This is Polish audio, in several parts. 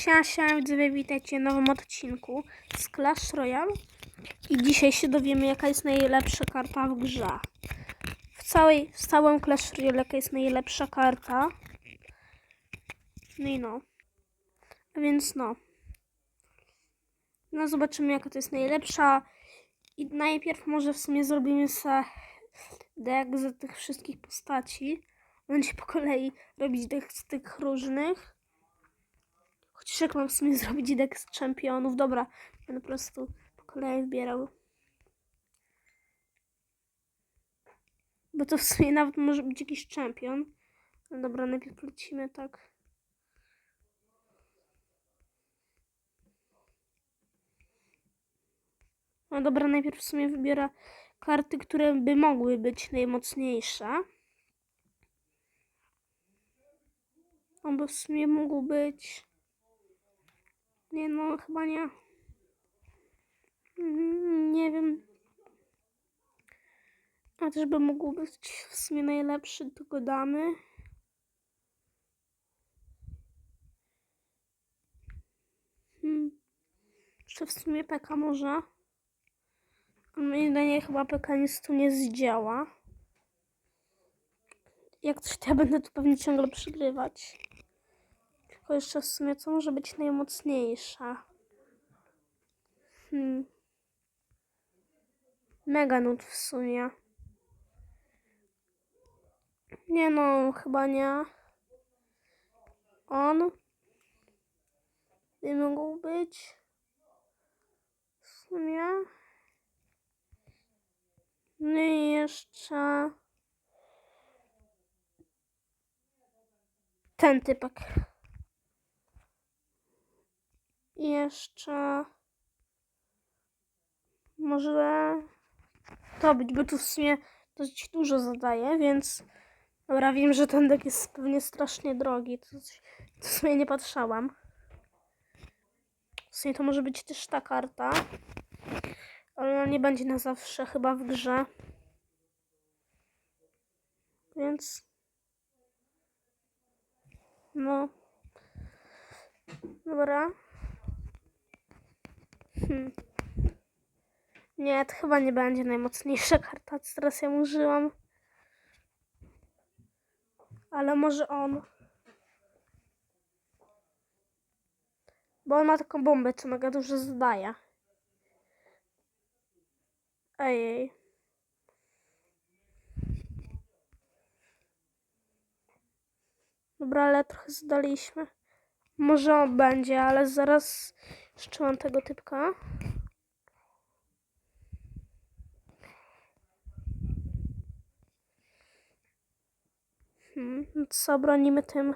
Siema, widzowie, witajcie w nowym odcinku z Clash Royale i dzisiaj się dowiemy, jaka jest najlepsza karta w grze. W, całej, w całym Clash Royale, jaka jest najlepsza karta. No i no. A więc no. No zobaczymy, jaka to jest najlepsza. I najpierw może w sumie zrobimy sobie deck z tych wszystkich postaci. Będzie po kolei robić deck z tych różnych. Chociaż jak mam w sumie zrobić deck z czempionów. Dobra, będę po prostu po kolei wybierał. Bo to w sumie nawet może być jakiś czempion. No dobra, najpierw lecimy tak. No dobra, najpierw w sumie wybiorę karty, które by mogły być najmocniejsze. On by w sumie mógł być. Nie no, chyba nie. Mm, Nie wiem. A też by mógł być w sumie najlepszy, go damy. Hmm. Jeszcze w sumie Peka może. Moim zdaniem chyba Peka nic tu nie zdziała. Jak coś to ja będę tu pewnie ciągle przegrywać. Tylko jeszcze w sumie co może być najmocniejsza? Hmm. Mega nut w sumie. Nie no, chyba nie. On by mógł być. W sumie. No i jeszcze ten typek. I jeszcze może to być, bo tu w sumie dość dużo zadaje, więc dobra, wiem, że ten deck jest pewnie strasznie drogi, to, to w sumie nie patrzałam. W sumie to może być też ta karta, ale ona nie będzie na zawsze chyba w grze. Więc no dobra. Hmm. Nie, to chyba nie będzie najmocniejsza karta, co teraz ja użyłam. Ale może on. Bo on ma taką bombę, co mega dużo zadaje. Ejej. Dobra, ale trochę zdaliśmy. Może on będzie, ale zaraz jeszcze mam tego typka. Hmm, co bronimy tym?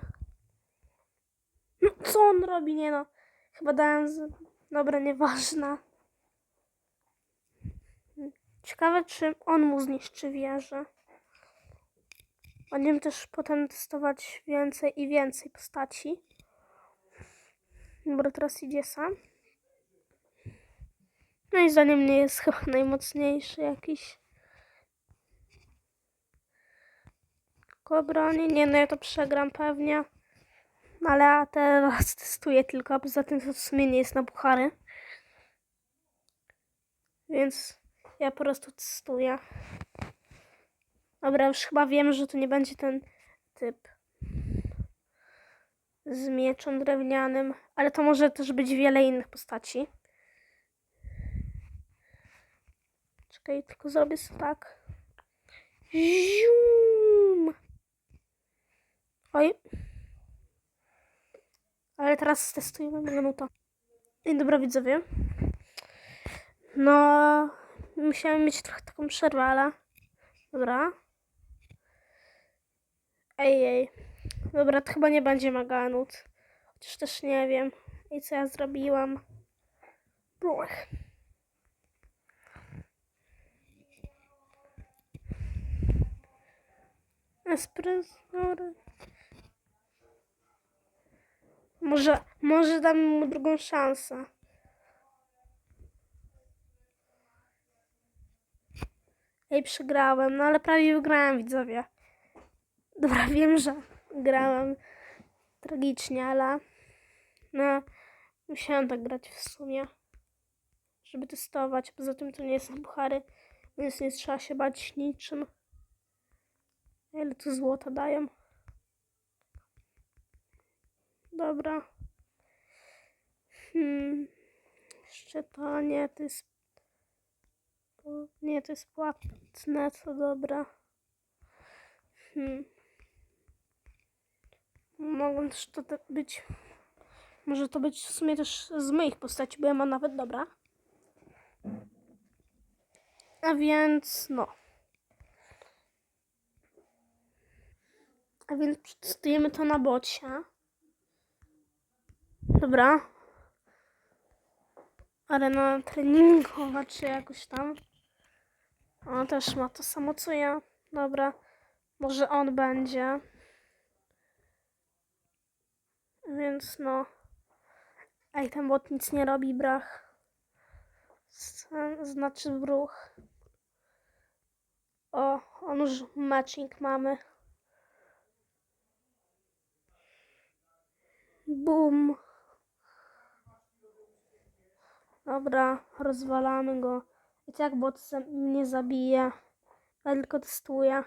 No, co on robi? Nie no. Chyba dałem z... Dobra, nieważne. Ciekawe, czy on mu zniszczy wieżę. Będziemy też potem testować więcej i więcej postaci. Dobra, teraz idzie sam. No i zdaniem mnie jest chyba najmocniejszy jakiś. Kobroni, nie no ja to przegram pewnie. No Ale ja teraz testuję tylko, a poza tym to w sumie nie jest na puchary. Więc ja po prostu testuję. Dobra, już chyba wiem, że to nie będzie ten typ z mieczem drewnianym, ale to może też być wiele innych postaci. Czekaj, tylko zrobię sobie tak. Zium! Oj. Ale teraz testujemy minuta. I dobra widzowie. No, musiałem mieć trochę taką przerwę, ale dobra. Ej, ej. Dobra, to chyba nie będzie Maganut. Chociaż też nie wiem. I co ja zrobiłam? Bruch. Espresso. Może, może dam mu drugą szansę. Ej, przegrałem, no ale prawie wygrałem, widzowie. Dobra, wiem, że grałem tragicznie, ale No, musiałam tak grać w sumie, żeby testować. Poza tym to nie jest buchary, więc nie trzeba się bać niczym. Ile tu złota dają? Dobra. Hmm. Jeszcze to nie, to jest. to- Nie, to jest płatne, to dobra. Hmm. Mogą też to być. Może to być w sumie też z moich postaci, bo ja mam nawet dobra. A więc no. A więc przetestujemy to na bocie. Dobra. Arena treningowa, czy jakoś tam. On też ma to samo co ja. Dobra. Może on będzie. Więc no. Ej, ten bot nic nie robi, brach. Znaczy bruch. O, on już matching mamy. Bum. Dobra, rozwalamy go. I tak bot mnie zabije. Ja tylko testuję.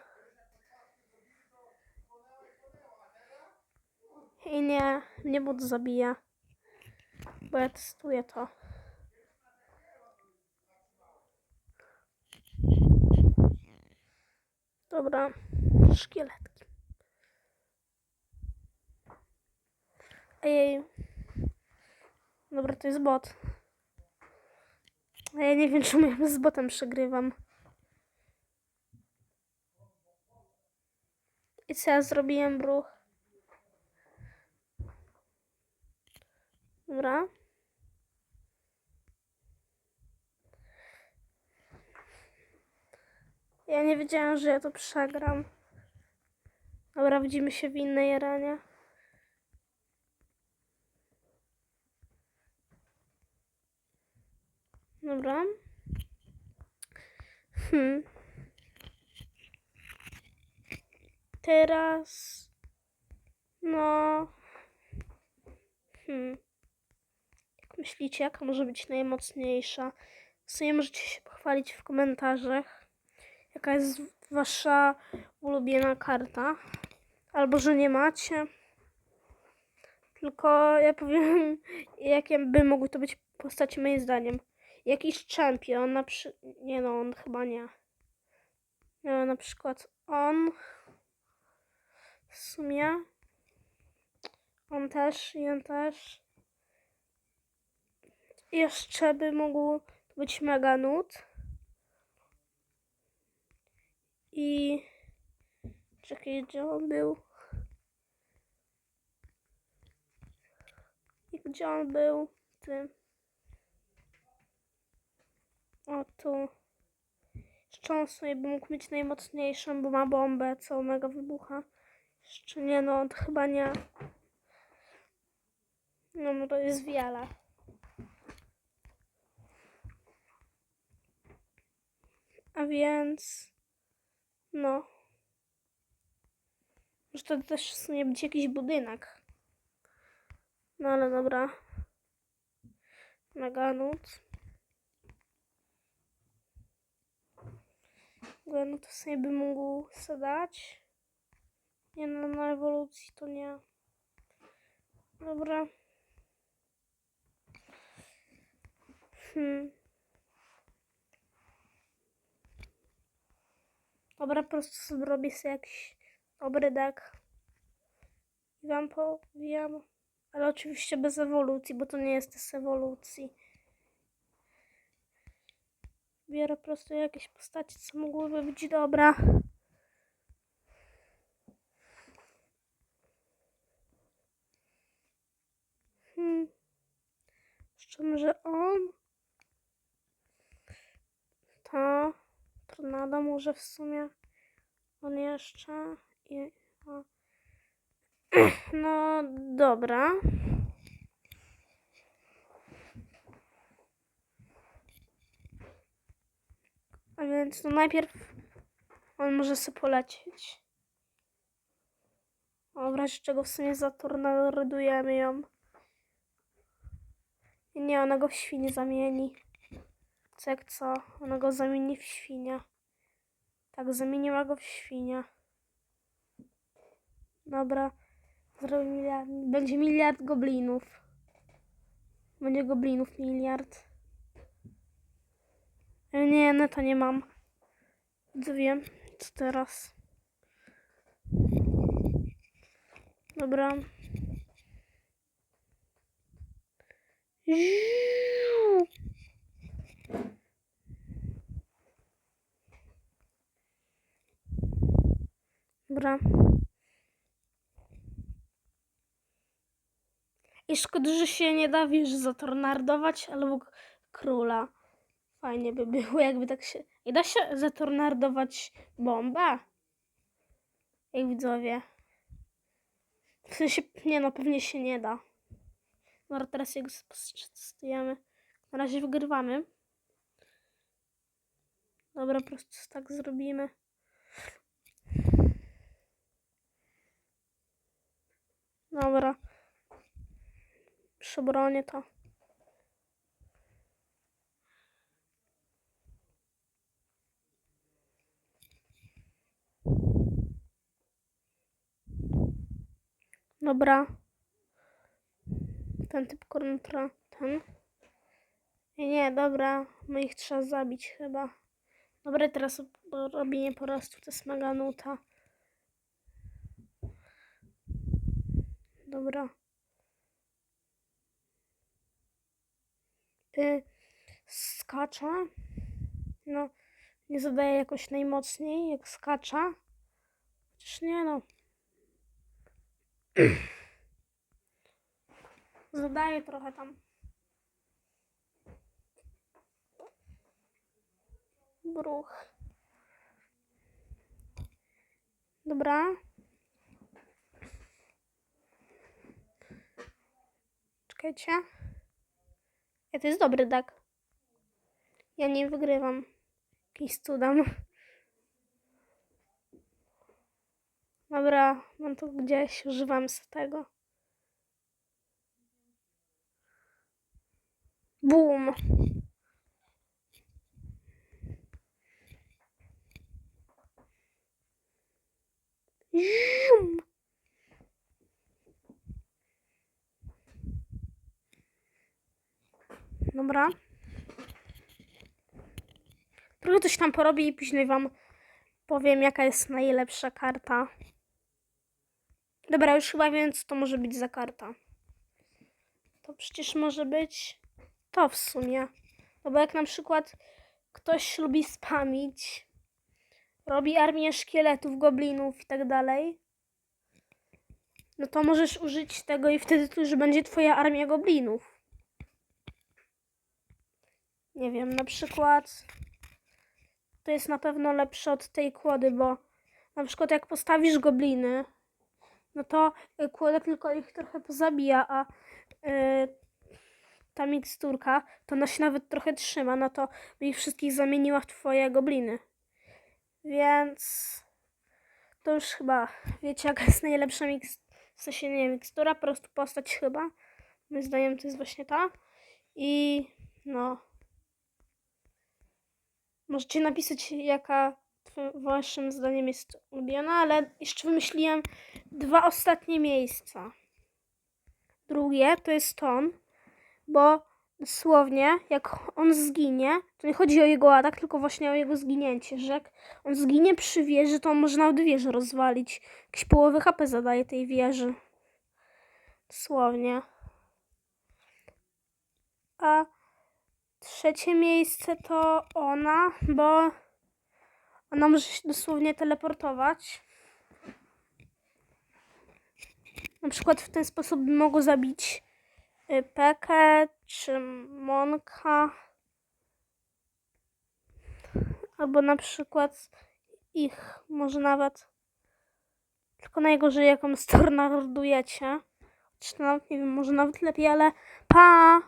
Nie, nie bot zabija. Bo ja testuję to. Dobra, szkieletki. Ej. Dobra, to jest bot. A ja nie wiem, czemu ja z botem przegrywam. I co ja zrobiłem, bruch? Dobra. Ja nie wiedziałam, że ja to przegram. Dobra, widzimy się w innej arenie. Dobra. Hmm. Teraz. No. Hmm. Myślicie, jaka może być najmocniejsza? W sumie możecie się pochwalić w komentarzach. Jaka jest wasza ulubiona karta? Albo że nie macie. Tylko ja powiem, jakie by mogły to być postacie moim zdaniem. Jakiś champion, na przy... Nie no, on chyba nie. No, na przykład on. W sumie. On też, i on też. Jeszcze by mógł być mega nut. I. Czekaj, gdzie on był? I gdzie on był? Ty. O tu. Sobie by mógł mieć najmocniejszą, bo ma bombę, co mega wybucha. Jeszcze nie, no chyba nie. No, no to jest wiele. Więc. No. Może to też w sumie być jakiś budynek. No ale dobra. Mega nut. No to sobie by mógł zadać. Nie no, na ewolucji to nie. Dobra. Hmm. Dobra, po prostu sobie robię sobie jakiś dobry. I wam powiem. Ale oczywiście bez ewolucji, bo to nie jest z ewolucji. Biorę po prostu jakieś postacie, co mogłyby być dobra. Hmm. Szczerze, że on. To. Tornado może w sumie. On jeszcze. I. No dobra. A więc no najpierw on może sobie polecieć. O, w razie czego w sumie zatornadujemy ją. Nie, ona go w świnie zamieni. Co jak co? Ona go zamieni w świnia. Tak, zamieniła go w świnia. Dobra. Zrobi miliard. Będzie miliard goblinów. Będzie goblinów miliard. E, Nie, no to nie mam. Co wiem, co teraz? Dobra. Ziu. Dobra. I szkoda, że się nie da, wiesz, zatornardować albo króla. Fajnie by było, jakby tak się... I da się zatornardować bombę? Jak widzowie. W sensie, nie no, pewnie się nie da. Dobra, teraz jak testujemy. Na razie wygrywamy. Dobra, po prostu tak zrobimy. Dobra. Przebronię to. Dobra. Ten typ kontra ten. Nie, dobra. My ich trzeba zabić chyba. Dobra, teraz robienie po prostu to jest mega nuta. Dobra. Y, skacza. No, nie zadaje jakoś najmocniej, jak skacza. Chociaż nie no. Zadaje trochę tam. Bruch. Dobra. Czekajcie. Ja to jest dobry deck. Ja nie wygrywam. Jakiś cudem. Dobra, mam to gdzieś, używam z tego. Boom. Zium. Dobra. Trochę coś tam porobię i później wam powiem, jaka jest najlepsza karta. Dobra, już chyba wiem, co to może być za karta. To przecież może być to w sumie. No bo jak na przykład ktoś lubi spamić, robi armię szkieletów, goblinów i tak dalej, no to możesz użyć tego i wtedy to już będzie twoja armia goblinów. Nie wiem, na przykład to jest na pewno lepsze od tej kłody, bo na przykład jak postawisz gobliny, no to y, kłoda tylko ich trochę pozabija, a y, ta miksturka to ona się nawet trochę trzyma, no to by ich wszystkich zamieniła w twoje gobliny. Więc to już chyba wiecie jaka jest najlepsza miks... w sensie nie mikstura, po prostu postać chyba. Moim zdaniem to jest właśnie ta. I no. Możecie napisać, jaka waszym zdaniem jest ulubiona, ale jeszcze wymyśliłem dwa ostatnie miejsca. Drugie to jest ton, bo dosłownie jak on zginie, to nie chodzi o jego atak, tylko właśnie o jego zginięcie, że jak on zginie przy wieży, to on może nawet wieżę rozwalić. Jakieś połowy HP zadaje tej wieży. Dosłownie. A trzecie miejsce to ona, bo ona może się dosłownie teleportować. Na przykład w ten sposób mogło zabić y, Pekę czy Monka. Albo na przykład ich, może nawet. Tylko najgorzej jaką stornardujecie. Czy nawet, nie wiem, może nawet lepiej, ale pa!